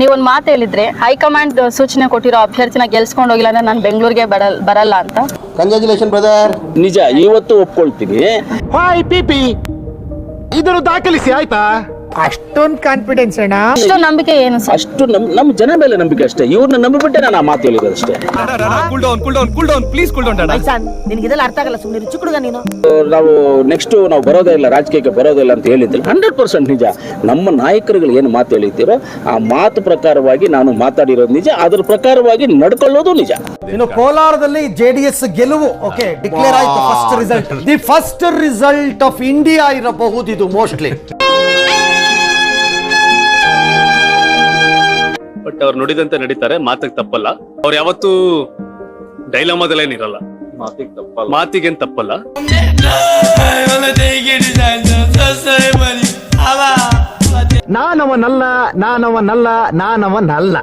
ನೀವೊಂದ್ ಮಾತು ಹೇಳಿದ್ರೆ ಹೈಕಮಾಂಡ್ ಸೂಚನೆ ಕೊಟ್ಟಿರೋ ಅಭ್ಯರ್ಥಿನ ಗೆಲ್ಸ್ಕೊಂಡು ಹೋಗಿಲ್ಲ ಅಂದ್ರೆ ನಾನು ಬೆಂಗಳೂರಿಗೆ ಬರಲ್ ಬರಲ್ಲ ಅಂತ. ಕಂಗ್ರಾಚುಲೇಷನ್ ಬ್ರದರ್ ನಿಜ ಇವತ್ತು ಒಪ್ಕೊಳ್ತೀನಿ. ಹಾಯ್ ಪಿಪಿ ಇದನ್ನು ದಾಖಲಿಸಿ ಆಯ್ತಾ? ಅಷ್ಟೊಂದು ಕಾನ್ಫಿಡೆನ್ಸ್ ಅಣ್ಣ. ಅಷ್ಟು ನಂಬಿಕೆ ಏನು ಸರ್? ಅಷ್ಟು ನಮ್ ನಮ್ಮ ಜನ ಮೇಲೆ ನಂಬಿಕೆ ಅಷ್ಟೇ. ಇವ್ರನ್ನ ನಂಬಿಬಿಟ್ಟೆ ನಾನು ಆ ಮಾತು ಹೇಳಿರೋದು ಅಷ್ಟೇ. Cool down cool down cool down please cool down ನಿನಗೆ ಇದೆಲ್ಲ ಅರ್ಥ ಆಗಲ್ಲ ಸುಮ್ಮನೆ ರುಚಿ ಹುಡುಗ ನೀನು. ನಾವು ನೆಕ್ಸ್ಟ್ ನಾವು ಬರೋದೇ ಇಲ್ಲ ರಾಜಕೀಯಕ್ಕೆ ಬರೋದೇ ಇಲ್ಲ ಅಂತ ಹೇಳಿದ್ದಿಲ್ಲ. ಹಂಡ್ರೆಡ್ ಪರ್ಸೆಂಟ್ ನಿಜ. ನಮ್ಮ ನಾಯಕರುಗಳು ಏನು ಮಾತು ಹೇಳಿದ್ದೀರೋ ಆ ಮಾತು ಪ್ರಕಾರವಾಗಿ ನಾನು ಮಾತಾಡಿರೋದು ನಿಜ. ಅದ್ರ ಪ್ರಕಾರವಾಗಿ ನಡ್ಕೊಳ್ಳೋದು ನಿಜ. ಇನ್ನು ಕೋಲಾರದಲ್ಲಿ ಜೆಡಿಎಸ್ ಗೆಲುವು. ಓಕೆ ಡಿಕ್ಲೇರ್ ಆಯ್ತು first result the first result of India ಇರಬಹುದು ಇದು ಮೋಸ್ಟ್ಲಿ ಬಟ್ ಅವ್ರು ನುಡಿದಂತೆ ನಡೀತಾರೆ ಮಾತಿಗೆ ತಪ್ಪಲ್ಲ. ಅವ್ರು ಯಾವತ್ತೂ ಡೈಲಾಮದಲ್ಲೇನಿರಲ್ಲ ಮಾತಿಗೆ ತಪ್ಪಲ್ಲ. ಮಾತಿಗೇನ್ ತಪ್ಪಲ್ಲ. ನಾನವನಲ್ಲ ನಾನವನಲ್ಲ ನಾನವನಲ್ಲ.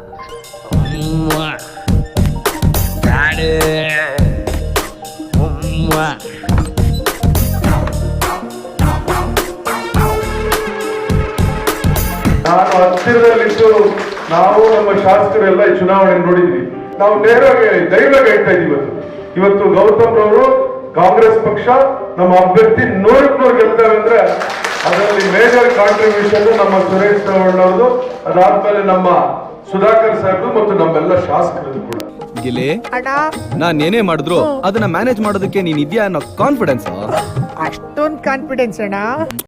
ನಾನು ಹತ್ತಿರದಲ್ಲಿದ್ದು ನಾವು ನಮ್ಮ ಶಾಸಕರೆಲ್ಲ ಈ ಚುನಾವಣೆ ನೋಡಿದ್ವಿ. ನಾವು ನೇರವಾಗಿ ಧೈರ್ಯವಾಗಿ ಹೇಳ್ತಾ ಇದೀವಿ ಇವತ್ತು. ಇವತ್ತು ಗೌತಮ್ ರವರು ಕಾಂಗ್ರೆಸ್ ಪಕ್ಷ ನಮ್ಮ ಅಭ್ಯರ್ಥಿ ನೂರಕ್ಕೆ ನೂರು ಗೆಲ್ತಾರೆ ಅಂದ್ರೆ ಅದರಲ್ಲಿ ಮೇಜರ್ ಕಾಂಟ್ರಿಬ್ಯೂಷನ್ ನಮ್ಮ ಸುರೇಶ್ ಚೌಹಾಣ್ ಅದಾದ್ಮೇಲೆ ನಮ್ಮ ಸುಧಾಕರ್ ಸಾಹೇಬ್ ಮತ್ತು ನಮ್ಮೆಲ್ಲ ಶಾಸಕರದ್ದು ಕೂಡ. ಗಿಲೆ ಅಣ್ಣ ನಾನ್ ಏನೇ ಮಾಡಿದ್ರು ಅದನ್ನ ಮ್ಯಾನೇಜ್ ಮಾಡೋದಕ್ಕೆ ನೀನ್ ಇದೆಯಾ ಅನ್ನೋ ಕಾನ್ಫಿಡೆನ್ಸ್ ಅಷ್ಟೊಂದು ಕಾನ್ಫಿಡೆನ್ಸ್ ಅಣ್ಣ.